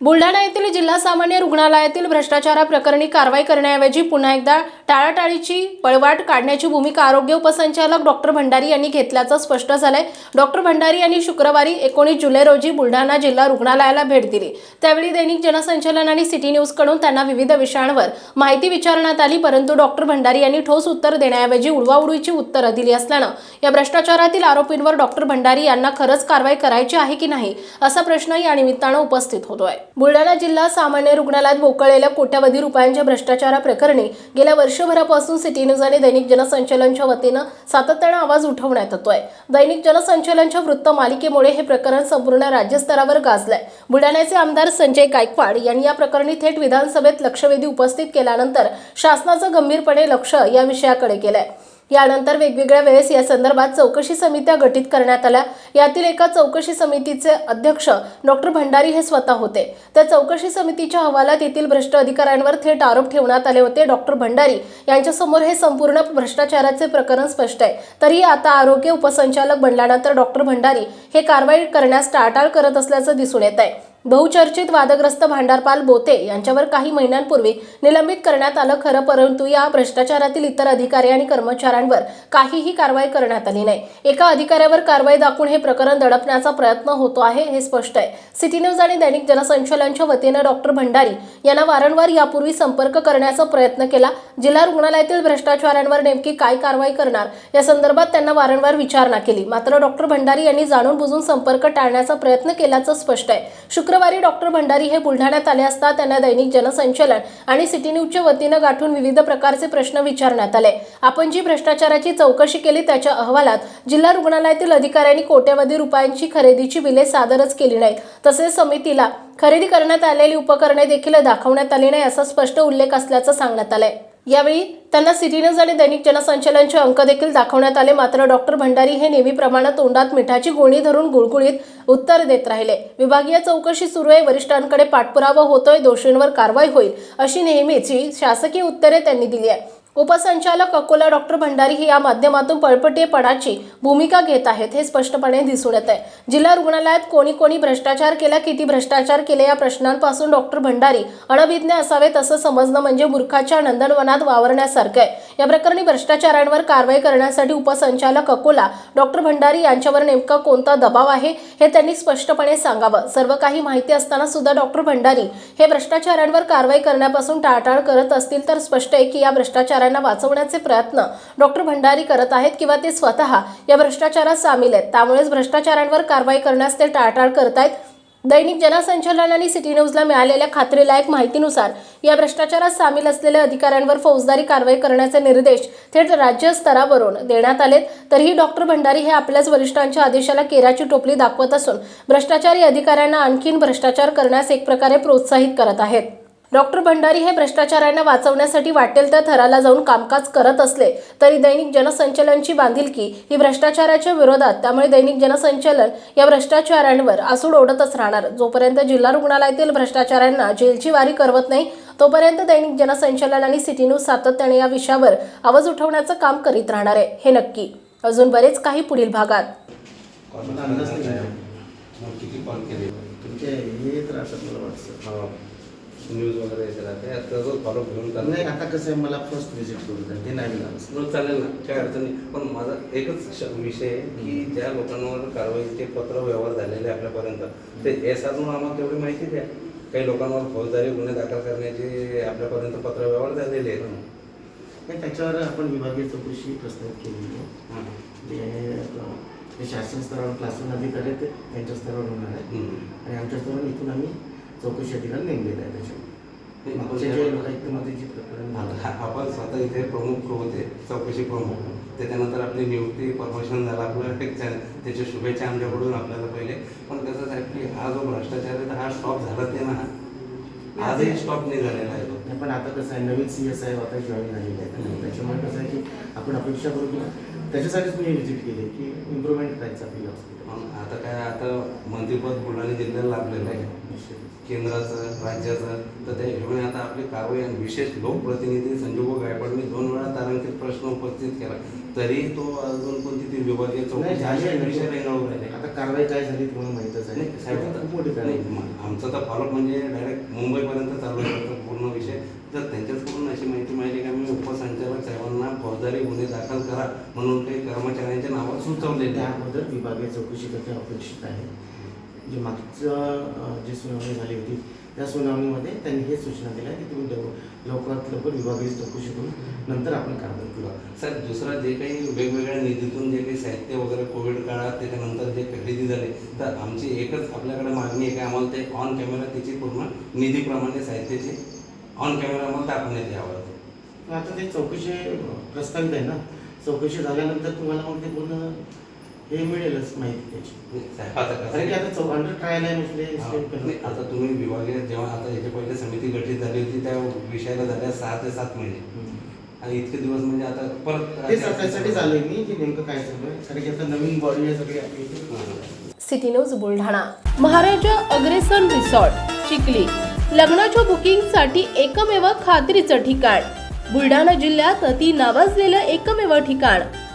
बुलढाणा येथील जिल्हा सामान्य रुग्णालयातील भ्रष्टाचाराप्रकरणी कारवाई करण्याऐवजी पुन्हा एकदा टाळाटाळीची पळवाट काढण्याची भूमिका आरोग्य उपसंचालक डॉक्टर भंडारी यांनी घेतल्याचं स्पष्ट झालंय. डॉक्टर भंडारी यांनी शुक्रवारी एकोणीस जुलै रोजी बुलढाणा जिल्हा रुग्णालयाला भेट दिली. त्यावेळी दैनिक जनसंचलन आणि सिटी न्यूजकडून त्यांना विविध विषयांवर माहिती विचारण्यात आली परंतु डॉक्टर भंडारी यांनी ठोस उत्तर देण्याऐवजी उडवाउडवीची उत्तरं दिली असल्यानं या भ्रष्टाचारातील आरोपींवर डॉक्टर भंडारी यांना खरंच कारवाई करायची आहे की नाही असा प्रश्न या निमित्तानं उपस्थित होतोय. बुलढाणा जिल्हा सामान्य रुग्णालयात बोकळलेल्या कोट्यावधी रुपयांच्या भ्रष्टाचाराप्रकरणी गेल्या वर्षभरापासून सिटी न्यूज आणि दैनिक जनसंचलनच्या वतीनं सातत्यानं आवाज उठवण्यात येतोय. दैनिक जनसंचलनच्या वृत्त मालिकेमुळे हे प्रकरण संपूर्ण राज्यस्तरावर गाजलंय. बुलढाण्याचे आमदार संजय गायकवाड यांनी या प्रकरणी थेट विधानसभेत लक्षवेधी उपस्थित केल्यानंतर शासनाचं गंभीरपणे लक्ष या विषयाकडे केलंय. यानंतर वेगवेगळ्या वेळेस या संदर्भात चौकशी समित्या गठीत करण्यात आल्या. यातील एका चौकशी समितीचे अध्यक्ष डॉक्टर भंडारी हे स्वतः होते. त्या चौकशी समितीच्या अहवालात येथील भ्रष्ट अधिकाऱ्यांवर थेट आरोप ठेवण्यात आले होते. डॉक्टर भंडारी यांच्यासमोर हे संपूर्ण भ्रष्टाचाराचे प्रकरण स्पष्ट आहे. तरी आता आरोग्य उपसंचालक बनल्यानंतर डॉक्टर भंडारी हे कारवाई करण्यास टाळटाळ करत असल्याचं दिसून येत आहे. बहुचर्चित वादग्रस्त भांडारपाल बोते यांच्यावर काही महिन्यांपूर्वी निलंबित करण्यात आलं खरं परंतु या भ्रष्टाचारातील इतर अधिकारी आणि कर्मचाऱ्यांवर काहीही कारवाई करण्यात आली नाही. एका अधिकाऱ्यावर कारवाई दाखवून हे प्रकरण दडपण्याचा प्रयत्न होतो आहे हे स्पष्ट आहे. सिटी न्यूज आणि दैनिक जनसंचालनच्या वतीनं डॉक्टर भंडारी यांना वारंवार यापूर्वी संपर्क करण्याचा प्रयत्न केला. जिल्हा रुग्णालयातील भ्रष्टाचारांवर नेमकी काय कारवाई करणार या संदर्भात त्यांना वारंवार विचारणा केली. मात्र डॉक्टर भंडारी यांनी जाणून बुजून संपर्क टाळण्याचा प्रयत्न केल्याचं स्पष्ट आहे. शुक्रवारी डॉक्टर भंडारी हे बुलढाण्यात आले असता त्यांना दैनिक जनसंचलन आणि सिटी न्यूजच्या वतीनं गाठून विविध प्रकारचे प्रश्न विचारण्यात आले. आपण जी भ्रष्टाचाराची चौकशी केली त्याच्या अहवालात जिल्हा रुग्णालयातील अधिकाऱ्यांनी कोट्यवधी रुपयांची खरेदीची बिले सादरच केली नाहीत. तसेच समितीला खरेदी करण्यात आलेली उपकरणे देखील दाखवण्यात आली नाही असा स्पष्ट उल्लेख असल्याचं सांगण्यात आलंय. यावेळी त्यांना सिटीनज आणि दैनिक जनसंचलनचे अंक देखील दाखवण्यात आले. मात्र डॉक्टर भंडारी हे नेहमीप्रमाणे तोंडात मिठाची गोणी धरून गुळगुळीत उत्तर देत राहिले. विभागीय चौकशी सुरू आहे. वरिष्ठांकडे पाठपुरावा होतोय. दोषींवर कारवाई होईल अशी नेहमीची शासकीय उत्तरे त्यांनी दिली आहे. उपसंचालक अकोला डॉक्टर भंडारी ही या माध्यमातून पळपटेपणाची भूमिका घेत आहेत हे स्पष्टपणे दिसून येत आहे जिल्हा रुग्णालयात कोणी कोणी भ्रष्टाचार केला किती भ्रष्टाचार केले या प्रश्नांपासून डॉक्टर भंडारी अनभिज्ञ असावेत असं समजणं म्हणजे मूर्खाच्या नंदनवनात वावरण्यासारखं आहे. या प्रकरणी भ्रष्टाचारांवर कारवाई करण्यासाठी उपसंचालक अकोला डॉक्टर भंडारी यांच्यावर नेमका कोणता दबाव आहे हे त्यांनी स्पष्टपणे सांगावं. सर्व काही माहिती असताना सुद्धा डॉक्टर भंडारी हे भ्रष्टाचारांवर कारवाई करण्यापासून टाळटाळ करत असतील तर स्पष्ट आहे की या भ्रष्टाचार भ्रष्टाचारांना वाचवण्याचे प्रयत्न डॉक्टर भंडारी करत आहेत किंवा ते स्वतः या भ्रष्टाचारात सामील आहेत. त्यामुळेच भ्रष्टाचारांवर कारवाई करण्यास ते टाळटाळ करत आहेत दैनिक जनसंचालन आणि सिटी न्यूजला मिळालेल्या खात्रीलायक माहितीनुसार या भ्रष्टाचारात सामील असलेल्या अधिकाऱ्यांवर फौजदारी कारवाई करण्याचे निर्देश थेट राज्य स्तरावरून देण्यात आलेत. तरीही डॉक्टर भंडारी हे आपल्याच वरिष्ठांच्या आदेशाला केराची टोपली दाखवत असून भ्रष्टाचारी अधिकाऱ्यांना आणखीन भ्रष्टाचार करण्यास एक प्रकारे प्रोत्साहित करत आहेत. डॉक्टर भंडारी हे भ्रष्टाचारांना वाचवण्यासाठी वाटेल त्या थराला जाऊन कामकाज करत असले तरी दैनिक जनसंचलनची बांधिलकी ही भ्रष्टाचाराच्या विरोधात त्यामुळे दैनिक जनसंचलन या भ्रष्टाचारांवर आसूड ओढतच राहणार. जोपर्यंत जिल्हा रुग्णालयातील भ्रष्टाचारांना जेलची वारी करवत नाही तोपर्यंत दैनिक जनसंचलन आणि सिटी न्यूज सातत्याने या विषयावर आवाज उठवण्याचं काम करीत राहणार आहे. हे नक्की. अजून बरेच काही पुढील भागात. किती कॉल केले? तुमचे हे येत राहतात मला वाटतं. हो. न्यूज वगैरे येते राहते. त्याचा फॉलो घेऊन नाही चाललंय आता कसं आहे मला फर्स्ट व्हिजिट करू द्या ते नाही मिळालं मग चालेल ना काय अडचण नाही. पण माझा एकच श- विषय आहे की ज्या लोकांवर कारवाईचे पत्र व्यवहार झालेले आहे आपल्यापर्यंत ते एस म्हणून आम्हाला तेवढी माहिती द्या. काही लोकांवर फौजदारी गुन्हे दाखल करण्याचे आपल्यापर्यंत पत्र व्यवहार झालेले आहेत. नाही त्याच्यावर आपण विभागीय चौकशी प्रस्तावित केलेली आहे. ते जे शासन स्तरावर क्लासरूम अधिकारी आहेत ते त्यांच्या स्तरावर होणार आहे. आणि आमच्या स्तरावर इथून आम्ही चौकशी अधिकारी नेमलेला आहे त्याच्यावर नाही, मागच्या पण जे त्या- लोकायुक्तमध्ये जी प्रकरण आता इथे प्रमुख होते चौकशी प्रमुख. त्याच्यानंतर आपली नियुक्ती प्रमोशन झालं आपलं त्या- त्याच्या शुभेच्छा आमच्याकडून आपल्याला पहिले. पण कसं साहेब की हा जो भ्रष्टाचार आहे तर हा स्टॉप झालाच नाही ना आजही स्टॉप नाही झालेला आहे तो. नाही, पण आता कसं आहे नवीन सी एस आय आता जॉईन झालेले आहेत. त्याच्यामुळे कसं आहे की आपण अपेक्षा करू की त्याच्यासाठीच मी व्हिजिट केली की इम्प्रूव्हमेंट करायचं आपल्याला हॉस्पिटल आता काय आता मंत्रिपद बुलढाणा जिल्ह्याला लाभलेलं आहे. केंद्राचं राज्याचं तर त्या हिशोबाने आता आपली कारवाई आणि विशेष लोकप्रतिनिधी संजोग गायकवाडने दोन वेळा तारांकित प्रश्न उपस्थित केला. तरी तो अजून कोणती ती विभागीय चौकशी विषय ना. रेंगाळून राहिले आता कारवाई काय झाली तुम्हाला माहीतच आहे. खूप मोठी नाही, आमचा तर फॉलोअप म्हणजे डायरेक्ट मुंबईपर्यंत चालू आहे तो पूर्ण विषय. तर त्यांच्याचकडून अशी माहिती मिळाली की आम्ही उपसंचालक साहेबांना फौजदारी गुन्हे दाखल करा म्हणून काही कर्मचाऱ्यांच्या नावं सुचवलेले आहे त्याबद्दल विभागीय चौकशी करणे अपेक्षित आहे जे मागचं जी सुनावणी झाली होती त्या सुनावणीमध्ये त्यांनी हे सूचना दिल्या की तुम्ही लव- लवकरात लवकर विभागीय चौकशी करून नंतर आपण कारवाई करू. सर दुसरं जे काही वेगवेगळ्या निधीतून जे काही साहित्य वगैरे कोविड काळात त्याच्यानंतर जे खरेदी झाले तर आमची एकच आपल्याकडे मागणी आहे की आम्हाला ते ऑन कॅमेरा त्याची पूर्ण निधीप्रमाणे साहित्याची ऑन कॅमेरा आम्हाला दाखवण्यात यावं. आता ते चौकशी प्रस्तावित आहे ना? चौकशी झाल्यानंतर तुम्हाला मग ते पूर्ण हे मिळेलच माहिती त्याची. आता कसं कारण की आहे? आता चौ अंडर ट्रायल आहे नाही, आता तुम्ही विभागीय जेव्हा आता याच्या पहिले समिती गठीत झाली होती त्या विषयाला झाल्या सहा ते सात महिने. आणि इतके दिवस म्हणजे आता परत तेच त्यासाठी आलोय मी की नेमकं काय आहे कारण की आता नवीन बॉडी आहे सगळी आपली. हां. City news Buldhana. Maharaja Agrasen resort Chikhli. लग्नाच्या बुकिंगसाठी एकमेव खात्रीचं ठिकाण. बुलढाणा जिल्ह्यात अति नावाजलेलं एकमेव ठिकाण.